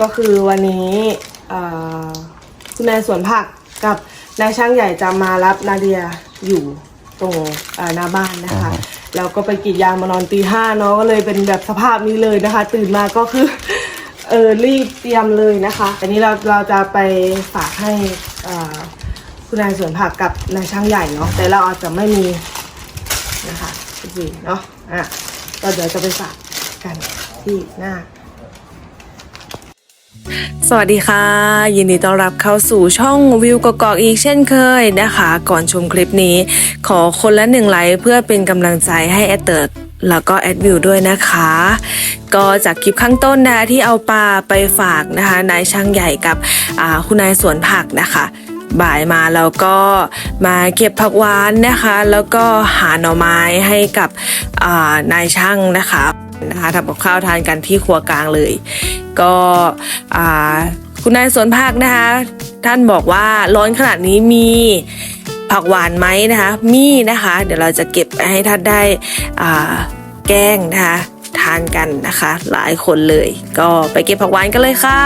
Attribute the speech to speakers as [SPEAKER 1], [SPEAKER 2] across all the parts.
[SPEAKER 1] ก็คือวันนี้เอ่อคุณนายสวนผักกับนายช่างใหญ่จะมารับนาเดียอยู่ตรงเอ่อหน้าบ้านนะคะ
[SPEAKER 2] อ่าฮะ
[SPEAKER 1] แล้วก็ไปกรีดยางมานอนตีห้าเนาะก็เลยเป็นแบบสภาพนี้เลยนะคะ ตื่นมาก็คือเออรีบเตรียมเลยนะคะอันนี้เราเราจะไปฝากให้เอ่อคุณนายสวนผักกับนายช่างใหญ่เนาะแต่เราอาจจะไม่มีนะคะจริงๆเนาะอะก็เดี๋ยวจะไปฝากกันที่หน้า สวัสดีค่ะ ยินดีต้อนรับเข้าสู่ช่องวิวกกอกอีกเช่นเคยนะคะ ก่อนชมคลิปนี้ ขอคนละหนึ่งไลค์เพื่อเป็นกำลังใจให้แอดเติร์ดแล้วก็แอดวิวด้วยนะคะ ก็จากคลิปข้างต้นนะที่เอาปลาไปฝากนะคะนายช่างใหญ่กับคุณนายสวนผักนะคะบ่ายมาแล้วก็มาเก็บผักหวานนะคะ แล้วก็หาหน่อไม้ให้กับนายช่างนะคะ นะคะทำกับข้าวทานกันที่ครัวกลางเลย ก็คุณนายสวนผักนะคะ ท่านบอกว่าร้อนขนาดนี้มีผักหวานไหมนะคะ มีนะคะ เดี๋ยวเราจะเก็บไปให้ท่านได้แกล้งนะคะทานกันนะคะ หลายคนเลย ก็ไปเก็บผักหวานกันเลยค่ะ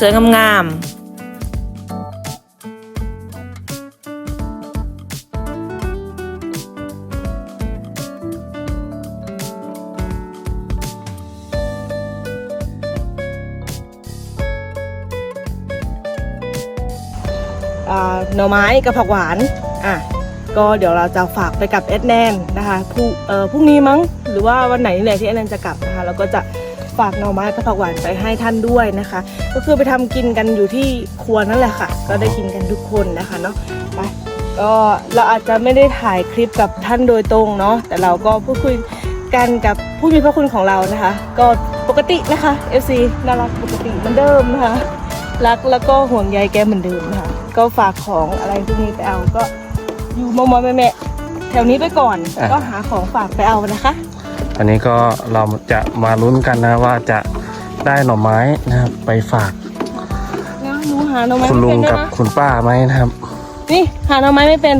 [SPEAKER 1] สวยๆงามๆ น่อไม้กับผักหวานอะก็เดี๋ยวเราจะฝากไปกับเอ็ดแนนนะคะพรุ่งเอ่อพรุ่งนี้มั้งหรือว่าวันไหนนี่แหละที่เอ็ดแนนจะกลับนะคะแล้วก็จะฝากหน่อไม้กับผักหวานไปให้ท่านด้วยนะคะ ก็คือไปทำกินกันอยู่ที่ครัวนั่นแหละค่ะ ก็ได้กินกันทุกคนนะคะเนาะไปก็เราอาจจะไม่ได้ถ่ายคลิปกับท่านโดยตรงเนาะแต่เราก็พูดคุยกันกับผู้มีพระคุณของเรานะคะ ก็ปกตินะคะ FC น่ารักปกติเหมือนเดิมนะคะรักแล้วก็ห่วงใยแกเหมือนเดิมนะคะ ก็ฝากของอะไรพวกนี้ไปเอาก็อยู่มอมอแม่แม่ๆแถวนี้ไปก่อน
[SPEAKER 2] อะ
[SPEAKER 1] ก็หาของฝากไปเอานะคะ
[SPEAKER 2] อันนี้ก็เราจะมาลุ้นกันนะว่าจะได้หน่อไม้นะครับ ไปฝาก
[SPEAKER 1] แล้วหนูหาหน่อไม้
[SPEAKER 2] คุณ
[SPEAKER 1] ไม่
[SPEAKER 2] ลุ
[SPEAKER 1] เป็
[SPEAKER 2] ง
[SPEAKER 1] นด้วย
[SPEAKER 2] กับ
[SPEAKER 1] นะ
[SPEAKER 2] คุณป้าไหมนะครับ
[SPEAKER 1] นี่หาหน่อไม้ไม่เป็น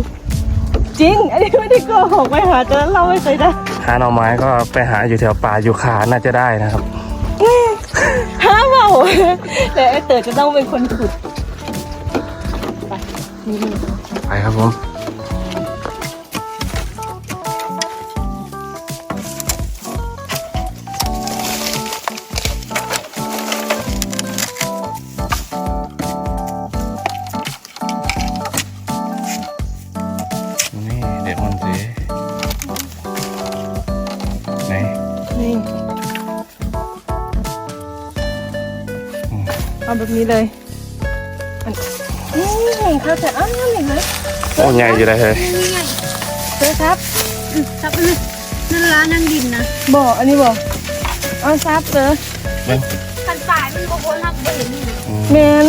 [SPEAKER 1] จริง อันนี้ไม่ได้โกหกไปหาเจอเราไม่เคยได้
[SPEAKER 2] หาหน่อไม้ก็ไปหาอยู่แถวป่าอยู่ขาน่าจะได้นะครับ
[SPEAKER 1] หาเปล่าแต่ไอเต๋อจะต้องเป็นคนขุดไป นี่
[SPEAKER 2] ไปครับผมนี่เด็กมันสีไหน
[SPEAKER 1] นี่
[SPEAKER 2] อืม
[SPEAKER 1] เอาแบบนี้เลยอันนี่เขาจะ
[SPEAKER 2] โอ้ใหญ่อยู่เลยเฮ้ย
[SPEAKER 1] เจอครับ
[SPEAKER 3] ซับนั่นนั่นร้านนั่งดินนะ
[SPEAKER 1] บอกอันนี้บอกเอาซับเจอ
[SPEAKER 2] เบิ่ง
[SPEAKER 3] คันฝ่ายมันก็คนรับเด่นนี่
[SPEAKER 2] อืม
[SPEAKER 1] แมน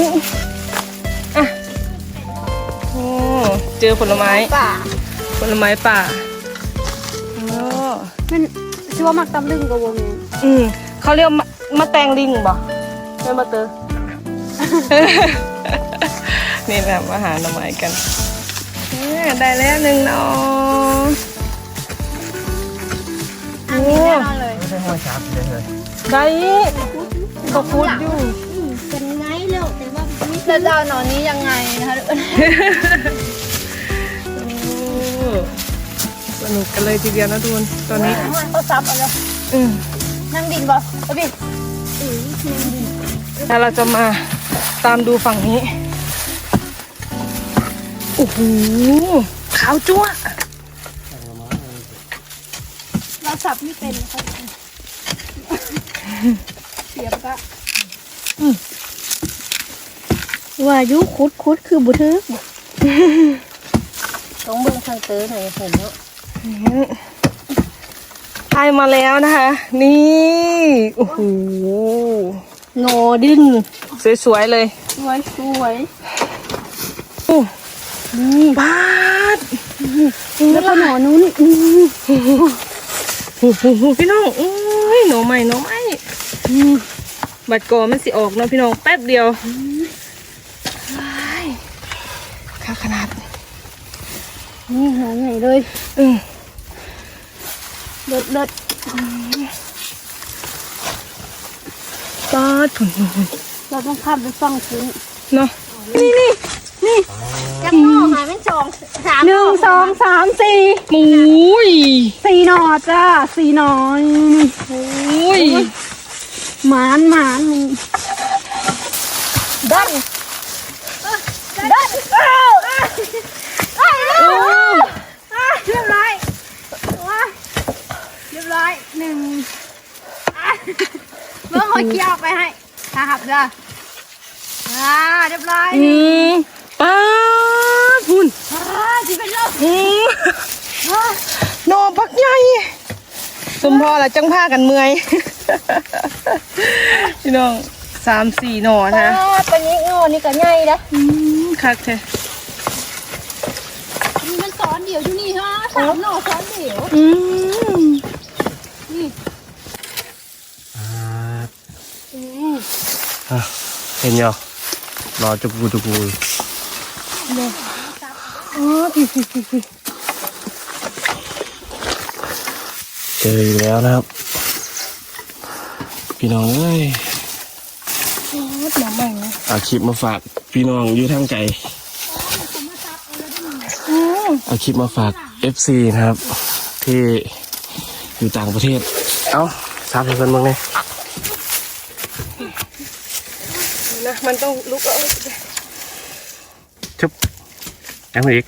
[SPEAKER 1] อะโอ้เจอผลไม้
[SPEAKER 3] ป่า
[SPEAKER 1] ผลไม้ป่าโอ้
[SPEAKER 3] มันชื่อว่ามักตำลึงกับวง
[SPEAKER 1] อืมเขาเรียกมะมะแตงลิงบ่แม่มาเตอ นี่แบบมาหาหน่อไม้กันเอ้ยได้แล้วหนึ่งหนอ
[SPEAKER 3] อันนี้แน่นอนเลย
[SPEAKER 2] ไม่ใช่ห้อยชับเลยเฮ้ย
[SPEAKER 1] ได้ก็พูดอยู่
[SPEAKER 3] เป็นไงเร็วแต่ว่าเราจะเอาหนอนนี้ยังไงนะคะ
[SPEAKER 1] โอ้สนุกกันเลยทีเดียวนะทุกคนตอนนี้
[SPEAKER 3] เขาซับเอาเลย
[SPEAKER 1] อืม
[SPEAKER 3] นั่งดินบ่เอาดิ
[SPEAKER 1] แล้วเราจะมาตามดูฝั่งนี้ โอ้โหขาวจั๊วะ
[SPEAKER 3] เราสับไม่เป็นเขาเสียบก็ว่ายุคุดคุดคือบุทึกต้องเบิ่งทางเตอหน่อยเห็นเนาะ
[SPEAKER 1] ไทยมาแล้วนะคะ นี่ โอ้โห
[SPEAKER 3] โนดิน
[SPEAKER 1] สวยๆเลย
[SPEAKER 3] สวยสวย
[SPEAKER 1] โอ้ บาด
[SPEAKER 3] แล้วก็หนอนู้น
[SPEAKER 1] โอ้โหพี่น้องโอ้ยหน่อใหม่หน่อใหม่บัดก่อมันสิออกเนาะพี่น้องแป๊บเดียวว้ายค่าขนาด
[SPEAKER 3] นี่หนอใหญ่เลย
[SPEAKER 1] อืม
[SPEAKER 3] เลิศเลิศ
[SPEAKER 1] ปาดผุนผุนผุน
[SPEAKER 3] เราต้องข้ามไปฟังคุณ
[SPEAKER 1] เนาะ
[SPEAKER 3] จักหม้อหาเป็นสองสาม
[SPEAKER 4] หนึ่งสองสามสี่
[SPEAKER 1] มุ้ย
[SPEAKER 4] สี่หนอจ้าสี่หนอ
[SPEAKER 1] มุ้ย
[SPEAKER 4] หมานหมานมึง
[SPEAKER 3] ดันดันเอ้าเอ้าเอ้าอะเรียบร้อยว้าเรียบร้อยหนึ่งอะเมื่อเขาเคี่ยวไปให้นะครับเด้ออ่าเรียบร้อย
[SPEAKER 1] อืมป้าดพุ่น
[SPEAKER 3] อ่า ที่เป็นโรค
[SPEAKER 1] อืมนอพักใหญ่สมพอละจังผ้ากันเมื่อยพี่น้องสามสี่หนอนะ
[SPEAKER 3] อ่าตัวนี้โง่นี่ก็ใหญ่นะ
[SPEAKER 1] อืมคักแท้
[SPEAKER 3] นี่มันสอนเดี่ยวที่นี่ฮะสามหน่อสอนเดี่ยว
[SPEAKER 1] อืม
[SPEAKER 2] อะเห็นยังรอจุกูจุกู
[SPEAKER 1] อ๋อพี่พี่พี่พี่
[SPEAKER 2] เจออีกแล้วนะครับ พี่น้องเอ้ย
[SPEAKER 1] หนอใหม่นะ
[SPEAKER 2] เอาคลิปมาฝากพี่น้องอยู่ทางไกลเอาคลิปมาฝาก FC นะครับ ที่อยู่ต่างประเทศ เอ้าทราบให้เพื่อนบ้างไง
[SPEAKER 1] นะมันต้องลุกเอา
[SPEAKER 2] ชุบ แอมอีก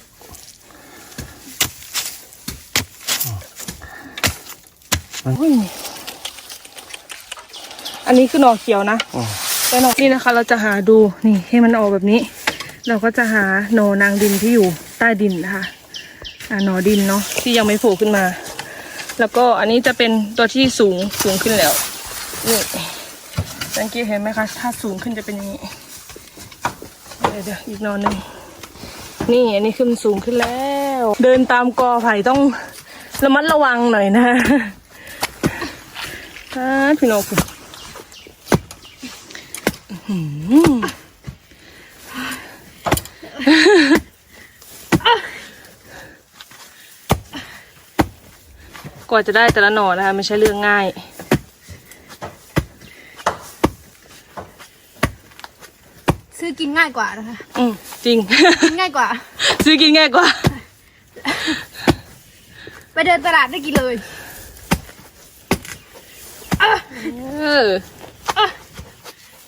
[SPEAKER 1] อันนี้คือหน่อเขียวนะ
[SPEAKER 2] อ๋อ
[SPEAKER 1] แต่หน่อนี่นะคะ เราจะหาดูนี่ให้มันออกแบบนี้ เราก็จะหาหน่อนางดินที่อยู่ใต้ดินนะคะอ่าหน่อดินเนาะที่ยังไม่โผล่ขึ้นมา แล้วก็อันนี้จะเป็นตัวที่สูงสูงขึ้นแล้วนี่สังเกตเห็นไหมคะ ถ้าสูงขึ้นจะเป็นอย่างนี้ เดี๋ยวเดี๋ยวอีกหนอหนึ่ง นี่อันนี้ขึ้นสูงขึ้นแล้ว เดินตามกอไผ่ต้องระมัดระวังหน่อยนะอ่าพี่น้องคุณกว่าจะได้แต่ละหน่อนะคะไม่ใช่เรื่องง่าย
[SPEAKER 3] ซื้อกินง่ายกว่านะคะ
[SPEAKER 1] อืมจริง
[SPEAKER 3] กินง่ายกว่า
[SPEAKER 1] ซื้อกินง่ายกว่า
[SPEAKER 3] ไปเดินตลาดได้กินเลย
[SPEAKER 1] เออ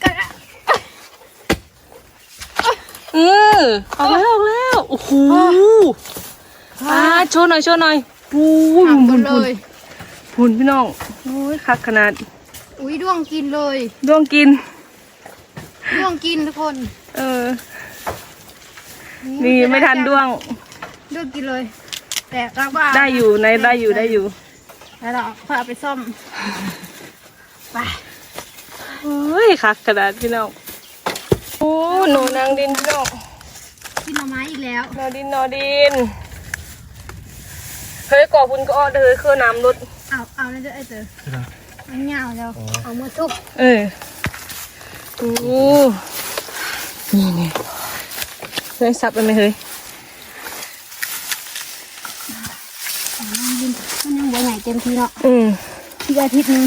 [SPEAKER 3] ก็
[SPEAKER 1] เออออกแล้วออกแล้วโอ้โหอ่าโชว์หน่อยโชว์หน่อยปูน
[SPEAKER 3] ทำหม
[SPEAKER 1] พุ
[SPEAKER 3] ด
[SPEAKER 1] น
[SPEAKER 3] เล
[SPEAKER 1] พุน
[SPEAKER 3] ย
[SPEAKER 1] พุนพี่น้องโอ้ยคักขนาด
[SPEAKER 3] อุ้ยด้วงกินเลย
[SPEAKER 1] ดวงกิน
[SPEAKER 3] ด้วงกินทุกคน
[SPEAKER 1] เออ นี่ไม่ทันดวง
[SPEAKER 3] ด้วงกินเลย แต่เราก็เา
[SPEAKER 1] ได้อยู่ในได้อยู่ได้อยู่
[SPEAKER 3] แล้วเราค่อยเอาไปซ่อมไป
[SPEAKER 1] โอ้ยคักขนาดพี่น้องโอ้หนูนางดินพี่น้อง
[SPEAKER 3] กินหน่อไม้อีกแล้ว
[SPEAKER 1] นอดินนอดินเฮ้ยก่อบุญก็อ้อเด้อเครื่องน้ำรถ
[SPEAKER 3] เอาเอาแล้วจะไอ้เต๋อมันเหงาแล้วเอามือทุบ
[SPEAKER 1] เออ โอ้นี่นี่เฮ้ยซับไปไหมเฮ้ย
[SPEAKER 3] มันยังบ่ใหญ่เต็มทีเนาะ
[SPEAKER 1] อืม
[SPEAKER 3] อีกอาทิตย์หนึง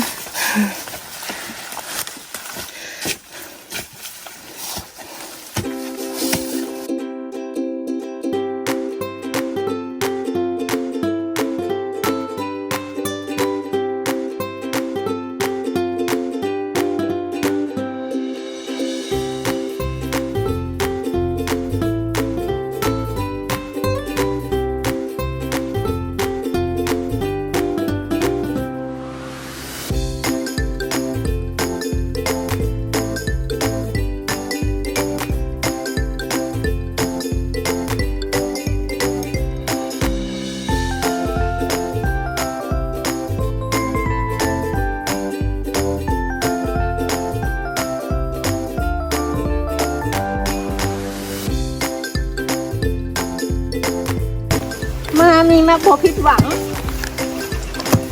[SPEAKER 3] นี่แม่บัวผิดหวัง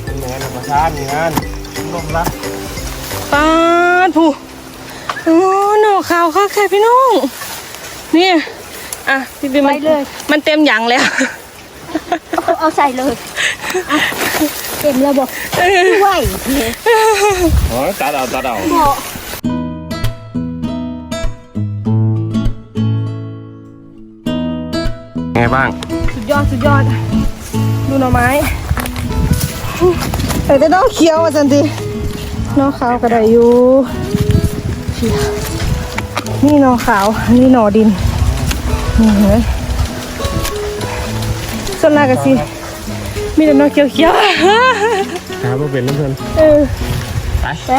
[SPEAKER 2] เป็นไงธรรมชาตินี่นั่ลมรัก
[SPEAKER 1] ปาดผู้โอ้หน่อขาวค่ะแค่พี่น้อง นี่ อะ พี่บิ๊ม่
[SPEAKER 3] เลย
[SPEAKER 1] มันเต็มอย่างแล้ว
[SPEAKER 3] เอาใส่เลยเต็มแล้วบอกไหว
[SPEAKER 2] อ๋อตัดเอาตัดเอา
[SPEAKER 3] บ
[SPEAKER 2] ไงบ้าง
[SPEAKER 1] สุดยอด สุดยอด ดูหน่อไม้แต่จะต้องเคี้ยวอะจันทีหน่อขาวก็ได้อยู่เชี่ยนี่หน่อขาวอันนี่หน่อดิน นี่เห็นไหมส่วนลากกันสิมีแต่หน่อเขียวๆ
[SPEAKER 2] ครับว่าเป็นน้ำเพลิน
[SPEAKER 1] เออ
[SPEAKER 2] ไป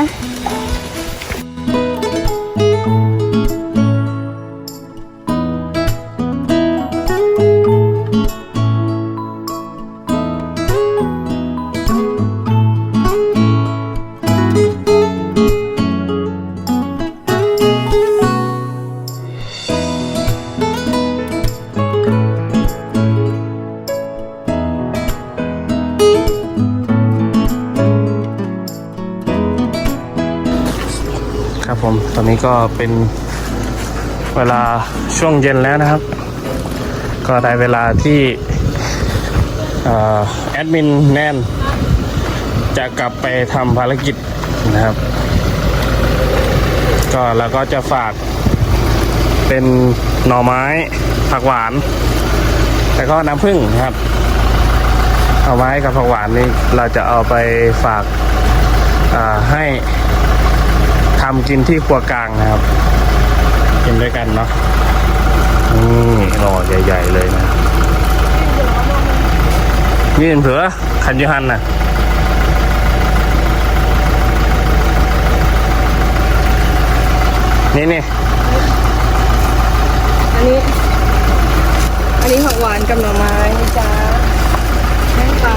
[SPEAKER 2] ก็เป็นเวลาช่วงเย็นแล้วนะครับ ก็ได้เวลาที่แอดมินแนนจะกลับไปทำภารกิจนะครับ ก็เราก็จะฝากเป็นหน่อไม้ผักหวาน แล้วก็น้ำผึ้งครับเอาไว้กับผักหวานนี่เราจะเอาไปฝากให้ ทำกินที่ครัวกลางนะครับ กินด้วยกันเนาะนี่หน่อใหญ่ ๆ เลยนะนี่เป็นเผือคันยูฮันน่ะนี่นี่
[SPEAKER 1] อันนี้ อันนี้ผักหวานกับหน่อไม้นะจ๊ะแม่งปลา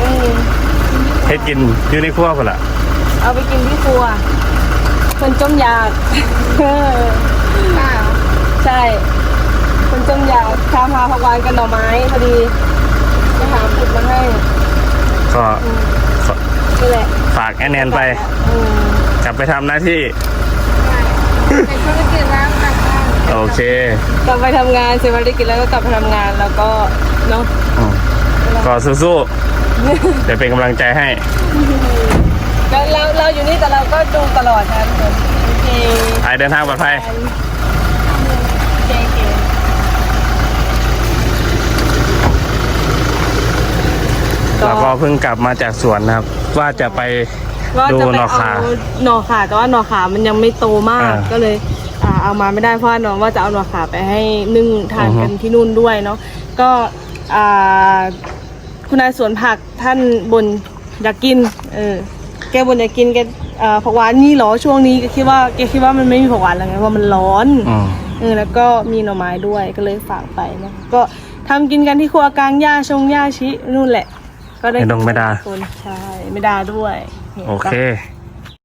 [SPEAKER 1] อืม
[SPEAKER 2] เฮ็ดกินอยู่ในครัวกันละ
[SPEAKER 1] เอาไปกินที่ครัว คนจมอยากเออใช่ คนจมอยากทำพาผักหวานกับหน่อไม้พอดีไปหาขุดมาให้
[SPEAKER 2] ก็ขอ
[SPEAKER 1] นี่แหละ
[SPEAKER 2] ฝากแอนแนนไป
[SPEAKER 1] อืม
[SPEAKER 2] กลับไปทำหน้าที่
[SPEAKER 1] เป็นธุรกิจแล้วกลับบ้าน
[SPEAKER 2] โอเค
[SPEAKER 1] กลับไปทำงานเสร็จภารกิจแล้วก็กลับไปทำงานแล้วก็เนาะ
[SPEAKER 2] อืมก็สู้ๆเดี๋ยวเป็นกำลังใจให้
[SPEAKER 1] เราเราเราอยู่นี่แต่เราก็ดูตลอดนะทุกคนโอเค
[SPEAKER 2] ไปเดินทางปลอดภัย
[SPEAKER 1] โอเคโอเค
[SPEAKER 2] แล้วก็เพิ่งกลับมาจากสวนนะครับ ว่าจะไป
[SPEAKER 1] ว่า
[SPEAKER 2] ดู
[SPEAKER 1] จะไป
[SPEAKER 2] หนอ
[SPEAKER 1] เอา
[SPEAKER 2] ขา
[SPEAKER 1] หน่อขาแต่ว่าหน่อขามันยังไม่โตมาก
[SPEAKER 2] อ่า
[SPEAKER 1] ก็เลยอ่าเอามาไม่ได้เพราะว่าน้องว่าจะเอาหน่อขาไปให้นึ่งทาน
[SPEAKER 2] อือฮึ
[SPEAKER 1] กันที่นู่นด้วยเนาะก็อ่าคุณนายสวนผักท่านบนอยากกินเออ แกบนอยากกินแกอ่าผักหวานนี่เหรอช่วงนี้แกคิดว่าแกคิดว่ามันไม่มีผักหวานแล้วไงเพราะมันร้อน
[SPEAKER 2] อืม
[SPEAKER 1] เออแล้วก็มีหน่อไม้ด้วยก็เลยฝากไปนะก็ทำกินกันที่ครัวกลางย่าชงย่าชินู่นแหละ ก็ได้
[SPEAKER 2] ไม่ต้องไม่ได้
[SPEAKER 1] คนใช่ไม่ได้ด้วย
[SPEAKER 2] โอเค
[SPEAKER 1] ไป